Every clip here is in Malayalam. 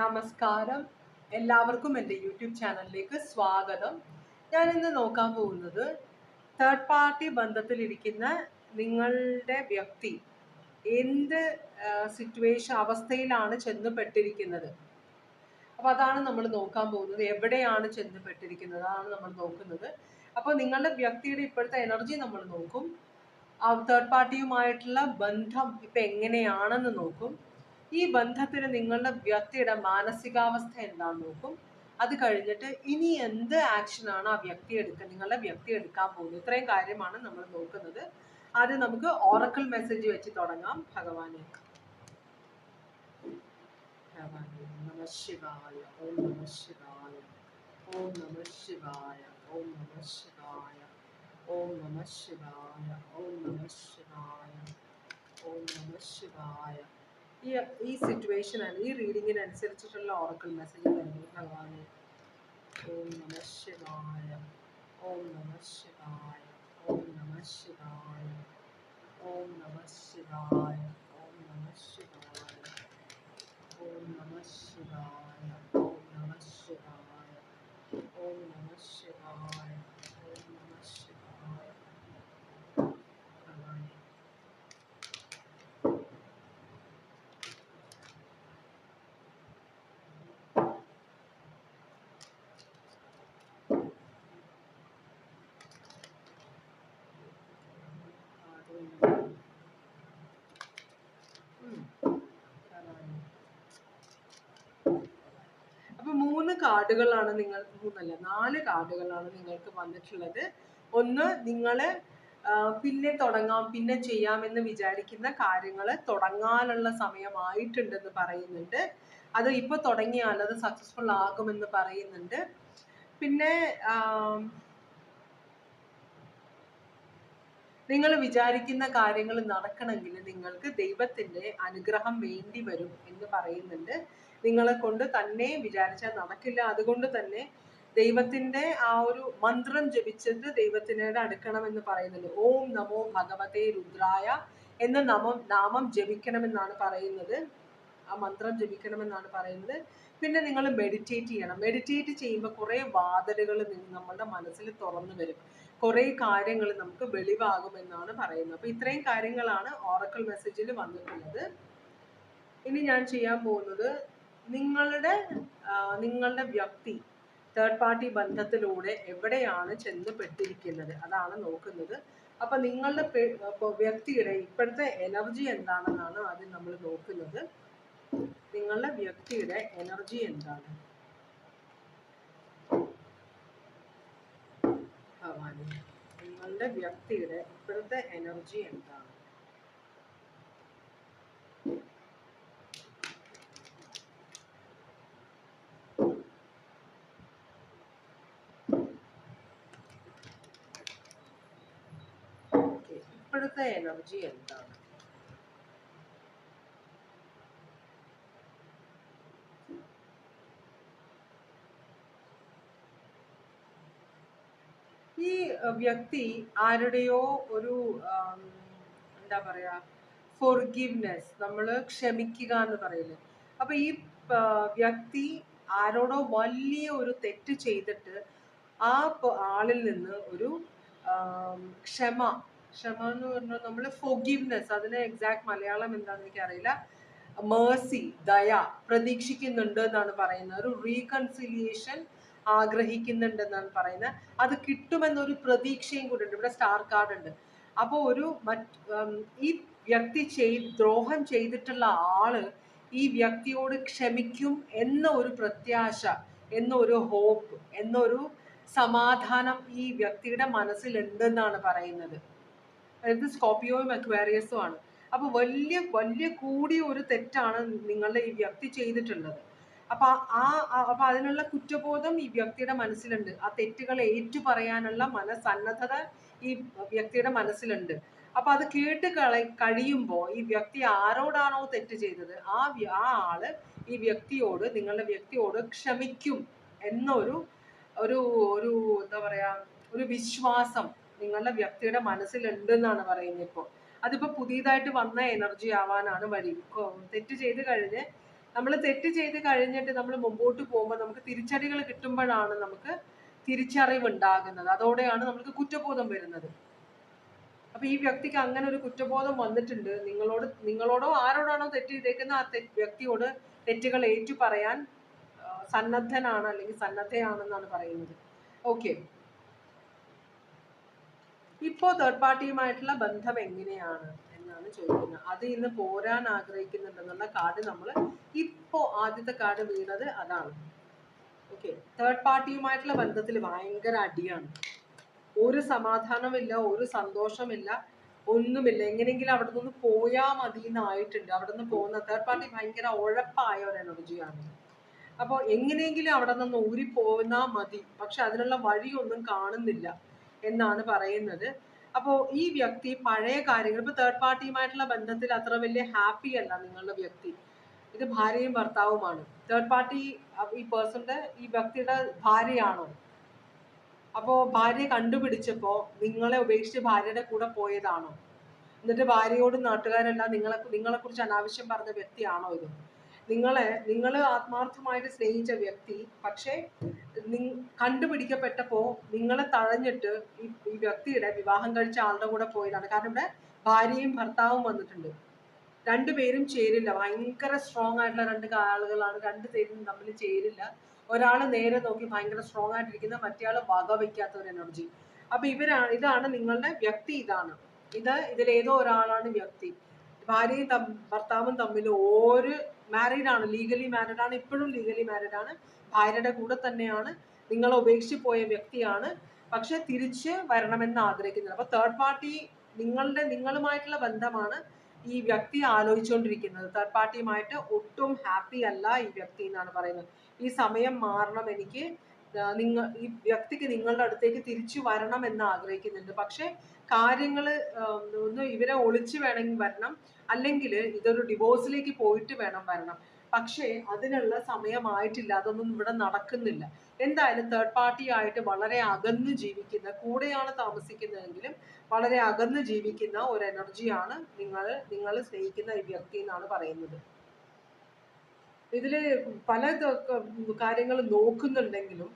നമസ്കാരം. എല്ലാവർക്കും എന്റെ യൂട്യൂബ് ചാനലിലേക്ക് സ്വാഗതം. ഞാൻ ഇന്ന് നോക്കാൻ പോകുന്നത് തേർഡ് പാർട്ടി ബന്ധത്തിലിരിക്കുന്ന നിങ്ങളുടെ വ്യക്തി എന്ത് സിറ്റുവേഷൻ അവസ്ഥയിലാണ് ചെന്നുപെട്ടിരിക്കുന്നത്. അപ്പോൾ അതാണ് നമ്മൾ നോക്കാൻ പോകുന്നത്. എവിടെയാണ് ചെന്നുപെട്ടിരിക്കുന്നത്? അതാണ് നമ്മൾ നോക്കുന്നത്. അപ്പോൾ നിങ്ങളുടെ വ്യക്തിയുടെ ഇപ്പോഴത്തെ എനർജി നമ്മൾ നോക്കും. തേർഡ് പാർട്ടിയുമായിട്ടുള്ള ബന്ധം ഇപ്പം എങ്ങനെയാണെന്ന് നോക്കും. ഈ ബന്ധത്തിൽ നിങ്ങളുടെ വ്യക്തിയുടെ മാനസികാവസ്ഥ എന്താണെന്ന് നോക്കും. അത് കഴിഞ്ഞിട്ട് ഇനി എന്ത് ആക്ഷനാണ് ആ വ്യക്തി എടുക്കുക നിങ്ങളുടെ വ്യക്തി എടുക്കാൻ പോകുന്നത്? ഇത്രയും കാര്യമാണ് നമ്മൾ നോക്കുന്നത്. ആദ്യം നമുക്ക് ഓറക്കിൾ മെസ്സേജ് വെച്ച് തുടങ്ങാം. ഭഗവാനെ. ശിവായ ഓം നമ ശിവായ ഓം നമ ശിവായ ഓം നമ ശിവായ ഓം നമ ശിവായ ഓം നമ ശിവായ ഓം നമ ശിവായ. ഈ ഈ സിറ്റുവേഷൻ ഈ റീഡിങ്ങിനനുസരിച്ചിട്ടുള്ള ഓറക്കിൾ മെസ്സേജ് വരുന്നത് ഭഗവാനെ. ഓം നമ ശിവായ ഓം നമ ശിവായ ഓം നമ ശിവായ ഓം നമ ശിവായ ഓം നമ ശിവായ ഓം നമ ശിവായ ഓം നമ ശിവായ ഓം നമ ശിവായ ഓം നമ ശിവായ ഭഗവാനെ അപ്പൊ മൂന്ന് കാർഡുകളാണ് നിങ്ങൾ മൂന്നല്ല നാല് കാർഡുകളാണ് നിങ്ങൾക്ക് വന്നിട്ടുള്ളത്. ഒന്ന് നിങ്ങൾ ആ, പിന്നെ തുടങ്ങാം പിന്നെ ചെയ്യാമെന്ന് വിചാരിക്കുന്ന കാര്യങ്ങൾ തുടങ്ങാനുള്ള സമയമായിട്ടുണ്ടെന്ന് പറയുന്നുണ്ട്. അത് ഇപ്പൊ തുടങ്ങിയാൽ അത് സക്സസ്ഫുൾ ആകുമെന്ന് പറയുന്നുണ്ട്. പിന്നെ നിങ്ങൾ വിചാരിക്കുന്ന കാര്യങ്ങൾ നടക്കണമെങ്കിൽ നിങ്ങൾക്ക് ദൈവത്തിന്റെ അനുഗ്രഹം വേണ്ടി വരും എന്ന് പറയുന്നുണ്ട്. നിങ്ങളെ കൊണ്ട് തന്നെ വിചാരിച്ചാൽ നടക്കില്ല. അതുകൊണ്ട് തന്നെ ദൈവത്തിന്റെ ആ ഒരു മന്ത്രം ജപിച്ചിട്ട് ദൈവത്തിനോട് അടുക്കണം എന്ന് പറയുന്നുണ്ട്. ഓം നമോ ഭഗവതേ രുദ്രായ എന്ന നാമം നാമം ജപിക്കണമെന്നാണ് പറയുന്നത്. ആ മന്ത്രം ജപിക്കണമെന്നാണ് പറയുന്നത്. പിന്നെ നിങ്ങൾ മെഡിറ്റേറ്റ് ചെയ്യണം. മെഡിറ്റേറ്റ് ചെയ്യുമ്പോൾ കുറേ വാതിലുകൾ നമ്മളുടെ മനസ്സിൽ തുറന്നു വരും. കുറേ കാര്യങ്ങൾ നമുക്ക് വെളിവാകുമെന്നാണ് പറയുന്നത്. അപ്പൊ ഇത്രയും കാര്യങ്ങളാണ് ഓറക്കൽ മെസ്സേജിൽ വന്നിട്ടുള്ളത്. ഇനി ഞാൻ ചെയ്യാൻ പോകുന്നത് നിങ്ങളുടെ നിങ്ങളുടെ വ്യക്തി തേർഡ് പാർട്ടി ബന്ധത്തിലൂടെ എവിടെയാണ് ചെന്ന് പെട്ടിരിക്കുന്നത് അതാണ് നോക്കുന്നത്. അപ്പൊ നിങ്ങളുടെ വ്യക്തിയുടെ ഇപ്പോഴത്തെ എനർജി എന്താണെന്നാണ് ആദ്യം നമ്മൾ നോക്കുന്നത്. നിങ്ങളുടെ വ്യക്തിയുടെ എനർജി എന്താണ്? ഭവാനി നിങ്ങളുടെ വ്യക്തിയുടെ ഇപ്പോഴത്തെ എനർജി എന്താണ്? ഇപ്പോഴത്തെ എനർജി എന്താണ്? ഈ വ്യക്തി ആരുടെയോ ഒരു എന്താ പറയാ ഫോർഗിവ്നെസ് നമ്മൾ ക്ഷമിക്കുക എന്ന് പറയില്ലേ? അപ്പൊ ഈ വ്യക്തി ആരോടോ വലിയ ഒരു തെറ്റ് ചെയ്തിട്ട് ആ ആളിൽ നിന്ന് ഒരു ക്ഷമ ക്ഷമ എന്ന് പറഞ്ഞാൽ നമ്മൾ ഫോർഗിവ്നെസ് അതിന് എക്സാക്ട് മലയാളം എന്താണെന്ന് എനിക്കറിയില്ല. മേഴ്സി ദയ പ്രതീക്ഷിക്കുന്നുണ്ട് എന്നാണ് പറയുന്നത്. ഒരു റീകൺസിലിയേഷൻ ആഗ്രഹിക്കുന്നുണ്ട് എന്നാണ് പറയുന്നത്. അത് കിട്ടുമെന്നൊരു പ്രതീക്ഷയും കൂടെ ഉണ്ട്. ഇവിടെ സ്റ്റാർ കാർഡ് ഉണ്ട്. അപ്പോൾ ഒരു മറ്റ് ഈ വ്യക്തി ചെയ് ദ്രോഹം ചെയ്തിട്ടുള്ള ആൾ ഈ വ്യക്തിയോട് ക്ഷമിക്കും എന്ന ഒരു പ്രത്യാശ എന്നൊരു ഹോപ്പ് എന്നൊരു സമാധാനം ഈ വ്യക്തിയുടെ മനസ്സിലുണ്ടെന്നാണ് പറയുന്നത്. അതായത് സ്കോപ്പിയോയും അക്വാരിയസും ആണ്. അപ്പോൾ വലിയ വലിയ കൂടിയ ഒരു തെറ്റാണ് നിങ്ങളുടെ ഈ വ്യക്തി ചെയ്തിട്ടുള്ളത്. അപ്പോൾ ആ അപ്പോൾ അപ്പൊ അതിനുള്ള കുറ്റബോധം ഈ വ്യക്തിയുടെ മനസ്സിലുണ്ട്. ആ തെറ്റുകൾ ഏറ്റു പറയാനുള്ള മനസ്സന്നദ്ധത ഈ വ്യക്തിയുടെ മനസ്സിലുണ്ട്. അപ്പൊ അത് കേട്ട് കള കഴിയുമ്പോൾ ഈ വ്യക്തി ആരോടാണോ തെറ്റ് ചെയ്തത്? ആ ആ ആൾ ഈ വ്യക്തിയോട് നിങ്ങളുടെ വ്യക്തിയോട് ക്ഷമിക്കും എന്നൊരു ഒരു ഒരു എന്താ പറയാ ഒരു വിശ്വാസം നിങ്ങളുടെ വ്യക്തിയുടെ മനസ്സിലുണ്ട് എന്നാണ് പറയുന്നത് ഇപ്പോൾ അതിപ്പോ പുതിയതായിട്ട് വന്ന എനർജി ആവാനാണ് വഴി. തെറ്റ് ചെയ്ത് കഴിഞ്ഞ് നമ്മൾ തെറ്റ് ചെയ്ത് കഴിഞ്ഞിട്ട് നമ്മൾ മുമ്പോട്ട് പോകുമ്പോൾ നമുക്ക് തിരിച്ചടികൾ കിട്ടുമ്പോഴാണ് നമുക്ക് തിരിച്ചറിവ് ഉണ്ടാകുന്നത് അതോടെയാണ് നമുക്ക് കുറ്റബോധം വരുന്നത്. അപ്പൊ ഈ വ്യക്തിക്ക് അങ്ങനെ ഒരു കുറ്റബോധം വന്നിട്ടുണ്ട്. നിങ്ങളോട് നിങ്ങളോടോ ആരോടാണോ തെറ്റ് ചെയ്തേക്കുന്ന ആ വ്യക്തിയോട് തെറ്റുകൾ ഏറ്റു പറയാൻ സന്നദ്ധനാണ് അല്ലെങ്കിൽ സന്നദ്ധയാണെന്നാണ് പറയുന്നത്. ഓക്കെ. ഇപ്പോ തേർഡ് പാർട്ടിയുമായിട്ടുള്ള ബന്ധം എങ്ങനെയാണ് എന്നാണ് ചോദിക്കുന്നത്. അത് ഇന്ന് പോരാൻ ആഗ്രഹിക്കുന്നുണ്ടെന്നുള്ള കാർഡ് നമ്മൾ ഇപ്പോ ആദ്യത്തെ കാർഡ് വീണത് അതാണ്. ഓക്കെ തേർഡ് പാർട്ടിയുമായിട്ടുള്ള ബന്ധത്തിൽ ഭയങ്കര അടിയാണ്. ഒരു സമാധാനമില്ല ഒരു സന്തോഷമില്ല ഒന്നുമില്ല. എങ്ങനെയെങ്കിലും അവിടെ നിന്ന് പോയാൽ മതി എന്നായിട്ടുണ്ട് അവിടെ നിന്ന് പോകുന്ന തേർഡ് പാർട്ടി ഭയങ്കര ഉഴപ്പായ ഒരു എനർജിയാണ് അപ്പോൾ എങ്ങനെയെങ്കിലും അവിടെ നിന്ന് ഊരി ഊരിപ്പോന്നാ മതി. പക്ഷെ അതിനുള്ള വഴിയൊന്നും കാണുന്നില്ല. എന്നാണ് പറയുന്നത്. അപ്പോൾ ഈ വ്യക്തി പഴയ കാര്യങ്ങൾ ഇപ്പൊ തേർഡ് പാർട്ടിയുമായിട്ടുള്ള ബന്ധത്തിൽ അത്ര വലിയ ഹാപ്പി അല്ല നിങ്ങളുടെ വ്യക്തി. ഇത് ഭാര്യയും ഭർത്താവുമാണ്. തേർഡ് പാർട്ടി ഈ പേഴ്സന്റെ ഈ വ്യക്തിയുടെ ഭാര്യയാണോ? അപ്പോ ഭാര്യ കണ്ടുപിടിച്ചപ്പോ നിങ്ങളെ ഉപേക്ഷിച്ച് ഭാര്യയുടെ കൂടെ പോയതാണോ? എന്നിട്ട് ഭാര്യയോടും നാട്ടുകാരെല്ലാം നിങ്ങളെ നിങ്ങളെ കുറിച്ച് അനാവശ്യം പറഞ്ഞ വ്യക്തിയാണോ ഇത്? നിങ്ങളെ നിങ്ങൾ ആത്മാർത്ഥമായിട്ട് സ്നേഹിച്ച വ്യക്തി പക്ഷേ കണ്ടുപിടിക്കപ്പെട്ടപ്പോൾ നിങ്ങളെ തഴഞ്ഞിട്ട് ഈ ഈ വ്യക്തിയുടെ വിവാഹം കഴിച്ച ആളുടെ കൂടെ പോയതാണ്. കാരണം ഇവിടെ ഭാര്യയും ഭർത്താവും വന്നിട്ടുണ്ട്. രണ്ടുപേരും ചേരില്ല. ഭയങ്കര സ്ട്രോങ് ആയിട്ടുള്ള രണ്ട് ആളുകളാണ്. രണ്ട് പേരും തമ്മിൽ ചേരില്ല. ഒരാൾ നേരെ നോക്കി ഭയങ്കര സ്ട്രോങ് ആയിട്ടിരിക്കുന്ന. മറ്റേയാൾ വക വയ്ക്കാത്ത ഒരു എനർജി അപ്പൊ ഇവരാണ് ഇതാണ് നിങ്ങളുടെ വ്യക്തി ഇതാണ്. ഇത് ഇതിലേതോ ഒരാളാണ് വ്യക്തി. ഭാര്യയും ഭർത്താവും തമ്മിൽ ഒരു മാരീഡ് ആണ് ലീഗലി മാരീഡ് ആണ് ഇപ്പോഴും ലീഗലി മാരീഡ് ആണ്. ഭാര്യയുടെ കൂടെ തന്നെയാണ് നിങ്ങളെ ഉപേക്ഷിച്ച് പോയ വ്യക്തിയാണ്. പക്ഷെ തിരിച്ച് വരണമെന്ന് ആഗ്രഹിക്കുന്നത് അപ്പൊ തേർഡ് പാർട്ടി നിങ്ങളുടെ നിങ്ങളുമായിട്ടുള്ള ബന്ധമാണ് ഈ വ്യക്തി ആലോചിച്ചുകൊണ്ടിരിക്കുന്നത് തേർഡ് പാർട്ടിയുമായിട്ട് ഒട്ടും ഹാപ്പി അല്ല ഈ വ്യക്തി എന്നാണ് പറയുന്നത്. ഈ സമയം മാറണം എനിക്ക്. നിങ്ങൾ ഈ വ്യക്തിക്ക് നിങ്ങളുടെ അടുത്തേക്ക് തിരിച്ചു വരണം എന്ന് ആഗ്രഹിക്കുന്നുണ്ട്. പക്ഷെ കാര്യങ്ങൾ ഒന്ന് ഇവരെ ഒളിച്ച് വേണമെങ്കിൽ വരണം. അല്ലെങ്കിൽ ഇതൊരു ഡിവോഴ്സിലേക്ക് പോയിട്ട് വേണം വരണം. പക്ഷേ അതിനുള്ള സമയമായിട്ടില്ല. അതൊന്നും ഇവിടെ നടക്കുന്നില്ല. എന്തായാലും തേർഡ് പാർട്ടി ആയിട്ട് വളരെ അകന്ന് ജീവിക്കുന്ന കൂടെയാണ് താമസിക്കുന്നതെങ്കിലും വളരെ അകന്ന് ജീവിക്കുന്ന ഒരു എനർജിയാണ് നിങ്ങൾ നിങ്ങൾ സ്നേഹിക്കുന്ന ഈ വ്യക്തി എന്നാണ് പറയുന്നത്. ഇതിൽ പല കാര്യങ്ങൾ നോക്കുന്നുണ്ടെങ്കിലും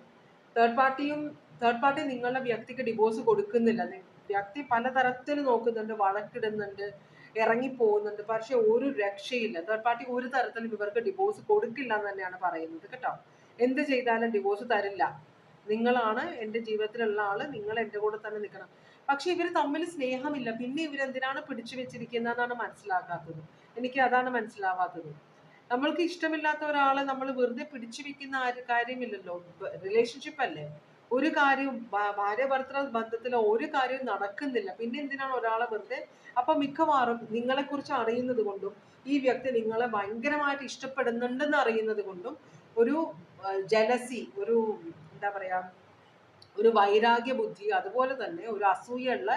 തേർഡ് പാർട്ടിയും തേർഡ് പാർട്ടി നിങ്ങളുടെ വ്യക്തിക്ക് ഡിവോഴ്സ് കൊടുക്കുന്നില്ല. വ്യക്തി പലതരത്തിൽ നോക്കുന്നുണ്ട് വഴക്കിടുന്നുണ്ട് ഇറങ്ങിപ്പോകുന്നുണ്ട്. പക്ഷെ ഒരു രക്ഷയില്ല. തേർഡ് പാർട്ടി ഒരു തരത്തിലും ഇവർക്ക് ഡിവോഴ്സ് കൊടുക്കില്ല എന്ന് തന്നെയാണ് പറയുന്നത് കേട്ടോ. എന്ത് ചെയ്താലും ഡിവോഴ്സ് തരില്ല. നിങ്ങളാണ് എന്റെ ജീവിതത്തിലുള്ള ആൾ നിങ്ങൾ എന്റെ കൂടെ തന്നെ നിൽക്കണം. പക്ഷെ ഇവർ തമ്മിൽ സ്നേഹമില്ല. പിന്നെ ഇവരെന്തിനാണ് പിടിച്ചു വെച്ചിരിക്കുന്നതെന്നാണ് മനസ്സിലാക്കാത്തത് എനിക്ക് അതാണ് മനസ്സിലാവാത്തത്. നമ്മൾക്ക് ഇഷ്ടമില്ലാത്ത ഒരാളെ നമ്മൾ വെറുതെ പിടിച്ചു വെക്കുന്ന കാര്യമില്ലല്ലോ. റിലേഷൻഷിപ്പ് അല്ലേ? ഒരു കാര്യവും ഭാര്യ ഭർത്തൃ ബന്ധത്തിൽ ഒരു കാര്യവും നടക്കുന്നില്ല. പിന്നെ എന്തിനാണ് ഒരാളെ വെറുതെ? അപ്പൊ മിക്കവാറും നിങ്ങളെ കുറിച്ച് അറിയുന്നത് കൊണ്ടും ഈ വ്യക്തി നിങ്ങളെ ഭയങ്കരമായിട്ട് ഇഷ്ടപ്പെടുന്നുണ്ടെന്ന് അറിയുന്നത് കൊണ്ടും ഒരു ജലസി ഒരു എന്താ പറയാ ഒരു വൈരാഗ്യ ബുദ്ധി അതുപോലെ തന്നെ ഒരു അസൂയുള്ള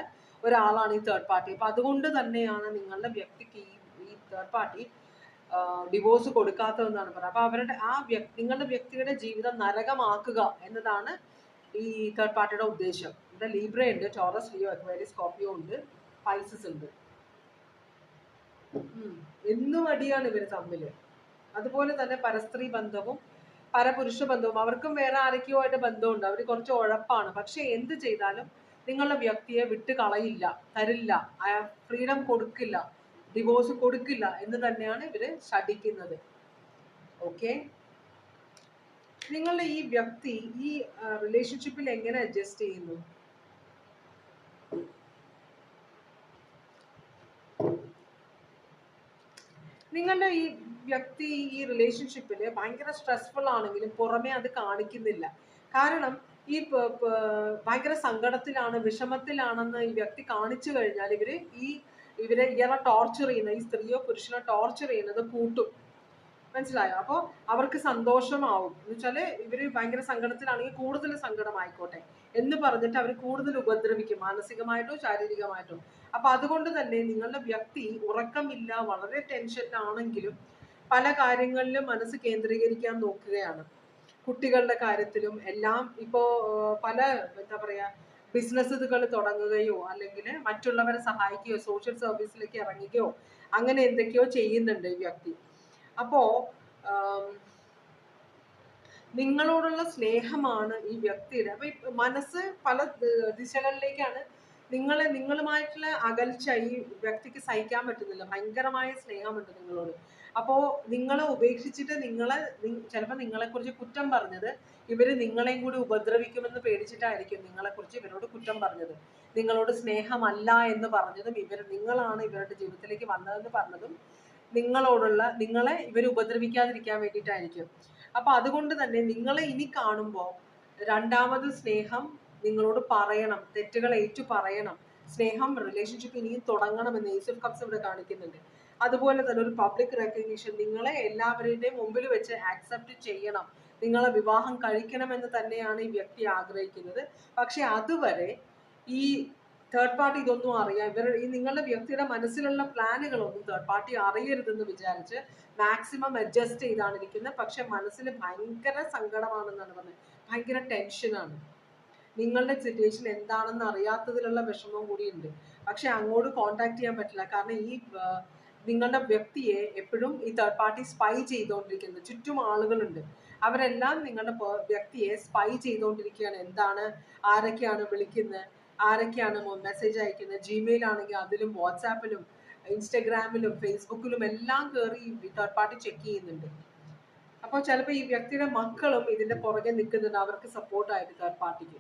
ഒരാളാണ് ഈ തേർഡ് പാർട്ടി അപ്പൊ അതുകൊണ്ട് തന്നെയാണ് നിങ്ങളുടെ വ്യക്തിക്ക് ഈ ഈ തേർഡ് പാർട്ടി ഡിവോഴ്സ് കൊടുക്കാത്തതെന്നാണ് പറയുന്നത്. അപ്പൊ അവരുടെ ആ വ്യക്തി നിങ്ങളുടെ വ്യക്തിയുടെ ജീവിതം നരകമാക്കുക എന്നതാണ് ഈ തേർഡ് പാർട്ടിയുടെ ഉദ്ദേശം. ഇവിടെ ലീബ്ര ഉണ്ട് ടോറസ് ലിയോ അക്വേരി സ്കോപ്പിയോ ഉണ്ട് പൈസസ് ഉണ്ട്. എന്നും അടിയാണ് ഇവർ തമ്മിൽ അതുപോലെ തന്നെ പരസ്ത്രീ ബന്ധവും പരപുരുഷ ബന്ധവും അവർക്കും വേറെ ആരൊക്കെയോ ആയിട്ട് ബന്ധമുണ്ട്. അവർ കുറച്ച് ഉഴപ്പാണ്. പക്ഷെ എന്ത് ചെയ്താലും നിങ്ങളുടെ വ്യക്തിയെ വിട്ട് കളയില്ല തരില്ല ഫ്രീഡം കൊടുക്കില്ല ഡിവോഴ്സ് കൊടുക്കില്ല എന്ന് തന്നെയാണ് ഇവർ ശഠിക്കുന്നത്. ഓക്കെ നിങ്ങളുടെ ഈ വ്യക്തി ഈ റിലേഷൻഷിപ്പിൽ എങ്ങനെ അഡ്ജസ്റ്റ് ചെയ്യുന്നു? നിങ്ങളുടെ ഈ വ്യക്തി ഈ റിലേഷൻഷിപ്പിൽ ഭയങ്കര സ്ട്രെസ്ഫുൾ ആണെങ്കിലും പുറമേ അത് കാണിക്കുന്നില്ല. കാരണം ഈ ഭയങ്കര സങ്കടത്തിലാണ് വിഷമത്തിലാണെന്ന് ഈ വ്യക്തി കാണിച്ചു കഴിഞ്ഞാൽ ഇവർ ഈ ഇവരെ ഇയാളെ ടോർച്ചർ ചെയ്യുന്ന ഈ സ്ത്രീയോ പുരുഷനോ ടോർച്ചർ ചെയ്യുന്നത് കൂട്ടും. മനസ്സിലായോ? അപ്പോൾ അവർക്ക് സന്തോഷമാവും. എന്ന് വെച്ചാൽ ഇവർ ഭയങ്കര സങ്കടത്തിലാണെങ്കിൽ കൂടുതൽ സങ്കടമായിക്കോട്ടെ എന്ന് പറഞ്ഞിട്ട് അവർ കൂടുതൽ ഉപദ്രവിക്കും. മാനസികമായിട്ടോ ശാരീരികമായിട്ടോ. അപ്പൊ അതുകൊണ്ട് തന്നെ നിങ്ങളുടെ വ്യക്തി ഉറക്കമില്ല വളരെ ടെൻഷനിലാണെങ്കിലും പല കാര്യങ്ങളിലും മനസ്സ് കേന്ദ്രീകരിക്കാൻ നോക്കുകയാണ്. കുട്ടികളുടെ കാര്യത്തിലും എല്ലാം ഇപ്പോ പല എന്താ പറയാ ബിസിനസ്സുകൾ തുടങ്ങുകയോ അല്ലെങ്കിൽ മറ്റുള്ളവരെ സഹായിക്കുകയോ സോഷ്യൽ സർവീസിലേക്ക് ഇറങ്ങുകയോ അങ്ങനെ എന്തൊക്കെയോ ചെയ്യുന്നുണ്ട് ഈ വ്യക്തി. അപ്പോ നിങ്ങളോടുള്ള സ്നേഹമാണ് ഈ വ്യക്തിയുടെ. അപ്പൊ മനസ്സ് പല ദിശകളിലേക്കാണ് നിങ്ങളെ നിങ്ങളുമായിട്ടുള്ള അകൽച്ച ഈ വ്യക്തിക്ക് സഹിക്കാൻ പറ്റുന്നില്ല. ഭയങ്കരമായ സ്നേഹമുണ്ട് നിങ്ങളോട്. അപ്പോ നിങ്ങളെ ഉപേക്ഷിച്ചിട്ട് നിങ്ങളെ ചിലപ്പോൾ നിങ്ങളെ കുറിച്ച് കുറ്റം പറഞ്ഞത് ഇവർ നിങ്ങളെയും കൂടി ഉപദ്രവിക്കുമെന്ന് പേടിച്ചിട്ടായിരിക്കും നിങ്ങളെ കുറിച്ച് ഇവരോട് കുറ്റം പറഞ്ഞത്. നിങ്ങളോട് സ്നേഹമല്ല എന്ന് പറഞ്ഞതും ഇവർ നിങ്ങളാണ് ഇവരുടെ ജീവിതത്തിലേക്ക് വന്നതെന്ന് പറഞ്ഞതും നിങ്ങളോടുള്ള നിങ്ങളെ ഇവർ ഉപദ്രവിക്കാതിരിക്കാൻ വേണ്ടിയിട്ടായിരിക്കും. അപ്പൊ അതുകൊണ്ട് തന്നെ നിങ്ങളെ ഇനി കാണുമ്പോൾ രണ്ടാമത് സ്നേഹം നിങ്ങളോട് പറയണം തെറ്റുകൾ ഏറ്റു പറയണം. സ്നേഹം റിലേഷൻഷിപ്പ് ഇനിയും തുടങ്ങണമെന്ന് യേസുഫ് കപ്സ് ഇവിടെ കാണിക്കുന്നുണ്ട്. അതുപോലെ തന്നെ ഒരു പബ്ലിക് റെക്കഗ്നീഷൻ നിങ്ങളെ എല്ലാവരുടെയും മുമ്പിൽ വെച്ച് ആക്സെപ്റ്റ് ചെയ്യണം. നിങ്ങളെ വിവാഹം കഴിക്കണമെന്ന് തന്നെയാണ് ഈ വ്യക്തി ആഗ്രഹിക്കുന്നത്. പക്ഷെ അതുവരെ ഈ തേർഡ് പാർട്ടി ഇതൊന്നും അറിയാം. ഇവർ ഈ നിങ്ങളുടെ വ്യക്തിയുടെ മനസ്സിലുള്ള പ്ലാനുകളൊന്നും തേർഡ് പാർട്ടി അറിയരുതെന്ന് വിചാരിച്ച് മാക്സിമം അഡ്ജസ്റ്റ് ചെയ്താണ് ഇരിക്കുന്നത്. പക്ഷെ മനസ്സിൽ ഭയങ്കര സങ്കടമാണെന്നാണ് പറഞ്ഞത്. ഭയങ്കര ടെൻഷനാണ് നിങ്ങളുടെ സിറ്റുവേഷൻ എന്താണെന്ന് അറിയാത്തതിലുള്ള വിഷമം കൂടിയുണ്ട് പക്ഷെ അങ്ങോട്ട് കോണ്ടാക്ട് ചെയ്യാൻ പറ്റില്ല. കാരണം ഈ നിങ്ങളുടെ വ്യക്തിയെ എപ്പോഴും ഈ തേർഡ് പാർട്ടി സ്പൈ ചെയ്തുകൊണ്ടിരിക്കുന്നത് ചുറ്റും ആളുകളുണ്ട്. അവരെല്ലാം നിങ്ങളുടെ വ്യക്തിയെ സ്പൈ ചെയ്തുകൊണ്ടിരിക്കുകയാണ്. എന്താണ് ആരൊക്കെയാണ് വിളിക്കുന്നത്? ആരൊക്കെയാണ് മെസ്സേജ് അയക്കുന്നത്? ജിമെയിൽ ആണെങ്കിൽ അതിലും വാട്സാപ്പിലും ഇൻസ്റ്റഗ്രാമിലും ഫേസ്ബുക്കിലും എല്ലാം കയറി തേർഡ് പാർട്ടി ചെക്ക് ചെയ്യുന്നുണ്ട്. അപ്പോൾ ചിലപ്പോൾ ഈ വ്യക്തിയുടെ മക്കളും ഇതിന്റെ പുറകെ നിൽക്കുന്നുണ്ട്. അവർക്ക് സപ്പോർട്ടായിട്ട് തേർഡ് പാർട്ടിക്ക്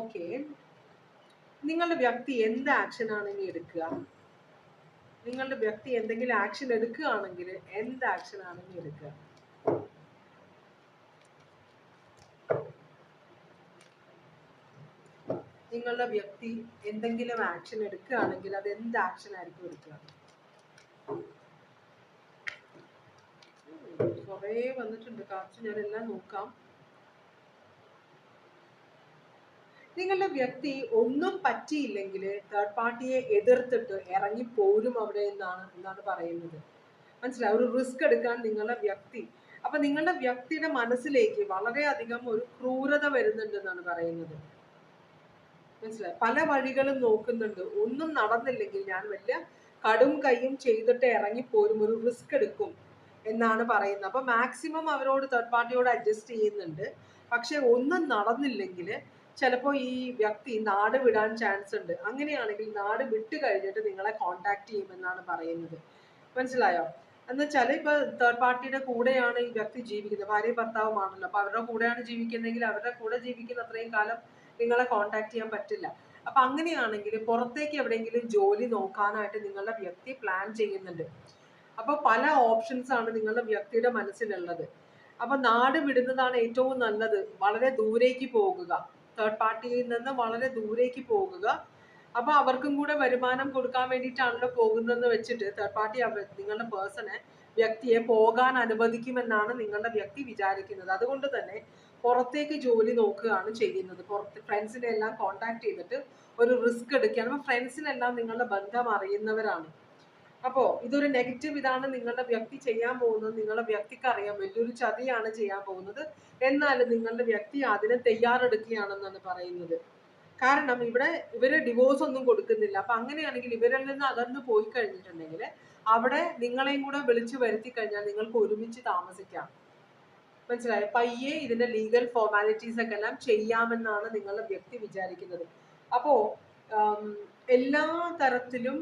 ഓക്കെ നിങ്ങളുടെ വ്യക്തി എന്ത് ആക്ഷൻ ആണെങ്കിൽ എടുക്കുക? നിങ്ങളുടെ വ്യക്തി എന്തെങ്കിലും ആക്ഷൻ എടുക്കുകയാണെങ്കിൽ എന്ത് ആക്ഷൻ ആണെങ്കിൽ എടുക്കുക? നിങ്ങളുടെ വ്യക്തി എന്തെങ്കിലും ആക്ഷൻ എടുക്കുകയാണെങ്കിൽ അത് എന്ത് ആക്ഷൻ ആയിരിക്കും എടുക്കുക? കുറേ വന്നിട്ടുണ്ട്. കാർച്ച് ഞാൻ എല്ലാം നോക്കാം. നിങ്ങളുടെ വ്യക്തി ഒന്നും പറ്റിയില്ലെങ്കിൽ തേർഡ് പാർട്ടിയെ എതിർത്തിട്ട് ഇറങ്ങി പോരും അവിടെ എന്നാണ് എന്നാണ് പറയുന്നത്. മനസ്സിലായി? ഒരു റിസ്ക് എടുക്കാൻ നിങ്ങളുടെ വ്യക്തി. അപ്പൊ നിങ്ങളുടെ വ്യക്തിയുടെ മനസ്സിലേക്ക് വളരെയധികം ഒരു ക്രൂരത വരുന്നുണ്ടെന്നാണ് പറയുന്നത്. മനസ്സിലായി? പല വഴികളും നോക്കുന്നുണ്ട്. ഒന്നും നടന്നില്ലെങ്കിൽ ഞാൻ വലിയ കടും കൈയും ചെയ്തിട്ട് ഇറങ്ങിപ്പോരും ഒരു റിസ്ക് എടുക്കും എന്നാണ് പറയുന്നത്. അപ്പൊ മാക്സിമം അവരോട് തേർഡ് പാർട്ടിയോട് അഡ്ജസ്റ്റ് ചെയ്യുന്നുണ്ട്. പക്ഷെ ഒന്നും നടന്നില്ലെങ്കിൽ ചിലപ്പോൾ ഈ വ്യക്തി നാട് വിടാൻ ചാൻസ് ഉണ്ട്. അങ്ങനെയാണെങ്കിൽ നാട് വിട്ട് കഴിഞ്ഞിട്ട് നിങ്ങളെ കോണ്ടാക്ട് ചെയ്യുമെന്നാണ് പറയുന്നത്. മനസ്സിലായോ? എന്ന് വെച്ചാൽ ഇപ്പൊ തേർഡ് പാർട്ടിയുടെ കൂടെയാണ് ഈ വ്യക്തി ജീവിക്കുന്നത്. ഭാര്യ ഭർത്താവുമാണല്ലോ. അപ്പൊ അവരുടെ കൂടെയാണ് ജീവിക്കുന്നതെങ്കിൽ അവരുടെ കൂടെ ജീവിക്കുന്ന അത്രയും കാലം നിങ്ങളെ കോണ്ടാക്ട് ചെയ്യാൻ പറ്റില്ല. അപ്പൊ അങ്ങനെയാണെങ്കിൽ പുറത്തേക്ക് എവിടെയെങ്കിലും ജോലി നോക്കാനായിട്ട് നിങ്ങളുടെ വ്യക്തി പ്ലാൻ ചെയ്യുന്നുണ്ട്. അപ്പൊ പല ഓപ്ഷൻസ് ആണ് നിങ്ങളുടെ വ്യക്തിയുടെ മനസ്സിലുള്ളത്. അപ്പൊ നാട് വിടുന്നതാണ് ഏറ്റവും നല്ലത്. വളരെ ദൂരേക്ക് പോകുക. തേർഡ് പാർട്ടിയിൽ നിന്ന് വളരെ ദൂരേക്ക് പോകുക. അപ്പൊ അവർക്കും കൂടെ വരുമാനം കൊടുക്കാൻ വേണ്ടിയിട്ടാണല്ലോ പോകുന്നതെന്ന് വെച്ചിട്ട് തേർഡ് പാർട്ടി നിങ്ങളുടെ പേഴ്സണെ വ്യക്തിയെ പോകാൻ അനുവദിക്കുമെന്നാണ് നിങ്ങളുടെ വ്യക്തി വിചാരിക്കുന്നത്. അതുകൊണ്ട് തന്നെ പുറത്തേക്ക് ജോലി നോക്കുകയാണ് ചെയ്യുന്നത്. പുറത്ത് ഫ്രണ്ട്സിനെ എല്ലാം കോണ്ടാക്ട് ചെയ്തിട്ട് ഒരു റിസ്ക് എടുക്കുകയാണ്. അപ്പൊ ഫ്രണ്ട്സിനെല്ലാം നിങ്ങളുടെ ബന്ധം അറിയുന്നവരാണ്. അപ്പോൾ ഇതൊരു നെഗറ്റീവ് ഇതാണ് നിങ്ങളുടെ വ്യക്തി ചെയ്യാൻ പോകുന്നത്. നിങ്ങളുടെ വ്യക്തിക്ക് അറിയാം. വലിയൊരു ചതിയാണ് ചെയ്യാൻ പോകുന്നത്. എന്നാലും നിങ്ങളുടെ വ്യക്തി അതിനെ തയ്യാറെടുക്കുകയാണെന്നാണ് പറയുന്നത്. കാരണം ഇവിടെ ഇവർ ഡിവോഴ്സ് ഒന്നും കൊടുക്കുന്നില്ല. അപ്പൊ അങ്ങനെയാണെങ്കിൽ ഇവരിൽ നിന്ന് അകന്ന് പോയി കഴിഞ്ഞിട്ടുണ്ടെങ്കിൽ അവിടെ നിങ്ങളെയും കൂടെ വിളിച്ചു വരുത്തി കഴിഞ്ഞാൽ നിങ്ങൾക്ക് ഒരുമിച്ച് താമസിക്കാം. മനസ്സിലായോ? പയ്യെ ഇതിന്റെ ലീഗൽ ഫോർമാലിറ്റീസ് ഒക്കെ എല്ലാം ചെയ്യാമെന്നാണ് നിങ്ങളുടെ വ്യക്തി വിചാരിക്കുന്നത്. അപ്പോ എല്ലാ തരത്തിലും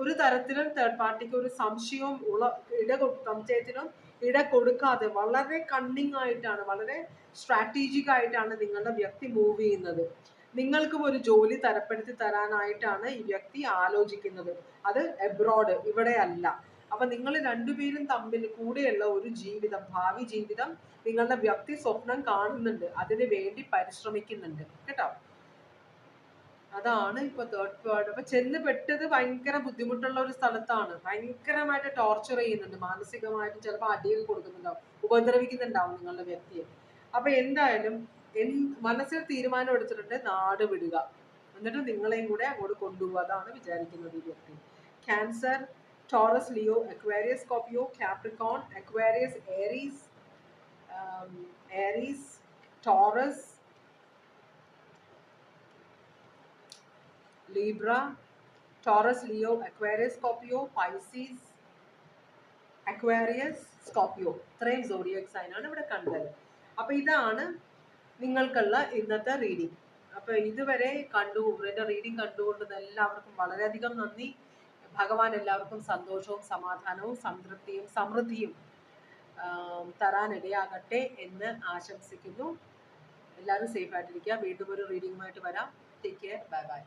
ഒരു തരത്തിലും തേർഡ് പാർട്ടിക്ക് ഒരു സംശയവും ഉള ഇട സംശയത്തിനും ഇട കൊടുക്കാതെ വളരെ കണ്ണിങ് ആയിട്ടാണ് വളരെ സ്ട്രാറ്റജിക് ആയിട്ടാണ് നിങ്ങളുടെ വ്യക്തി മൂവ് ചെയ്യുന്നത്. നിങ്ങൾക്കും ഒരു ജോലി തരപ്പെടുത്തി തരാനായിട്ടാണ് ഈ വ്യക്തി ആലോചിക്കുന്നത്. അത് എബ്രോഡ് ഇവിടെ അല്ല അപ്പൊ നിങ്ങൾ രണ്ടുപേരും തമ്മിൽ കൂടെയുള്ള ഒരു ജീവിതം ഭാവി ജീവിതം നിങ്ങളുടെ വ്യക്തി സ്വപ്നം കാണുന്നുണ്ട്. അതിനു വേണ്ടി പരിശ്രമിക്കുന്നുണ്ട്. കേട്ടോ? അതാണ് ഇപ്പൊ തേർഡ് വേർഡ് അപ്പൊ ചെന്ന് പെട്ടത് ഭയങ്കര ബുദ്ധിമുട്ടുള്ള ഒരു സ്ഥലത്താണ്. ഭയങ്കരമായിട്ട് ടോർച്ചർ ചെയ്യുന്നുണ്ട്. മാനസികമായിട്ട് ചിലപ്പോൾ അടിയൊക്കെ കൊടുക്കുന്നുണ്ടാവും. ഉപദ്രവിക്കുന്നുണ്ടാവും നിങ്ങളുടെ വ്യക്തിയെ. അപ്പൊ എന്തായാലും മനസ്സിൽ തീരുമാനം എടുത്തിട്ടുണ്ട് നാട് വിടുക. എന്നിട്ട് നിങ്ങളെയും കൂടെ അങ്ങോട്ട് കൊണ്ടുപോകുക അതാണ് വിചാരിക്കുന്നത് ഈ വ്യക്തി. Cancer Taurus Aquarius, Scorpio, Capricorn, Aquarius, Aries, um, Aries, Taurus, Libra, Taurus, Leo, Aquarius, Scorpio, Pisces, Aquarius Scorpio ഇത്രയും സോഡിയക് സൈനാണ് ഇവിടെ കണ്ടത്. അപ്പോൾ ഇതാണ് നിങ്ങൾക്കുള്ള ഇന്നത്തെ റീഡിംഗ് അപ്പോൾ ഇതുവരെ കണ്ടു എന്റെ റീഡിംഗ് കണ്ടുകൊണ്ടത് എല്ലാവർക്കും വളരെയധികം നന്ദി. ഭഗവാൻ എല്ലാവർക്കും സന്തോഷവും സമാധാനവും സംതൃപ്തിയും സമൃദ്ധിയും തരാനിടയാകട്ടെ എന്ന് ആശംസിക്കുന്നു. എല്ലാവരും സേഫ് ആയിട്ടിരിക്കുക. വീണ്ടും ഒരു റീഡിങ്ങുമായിട്ട് വരാം. Take care bye bye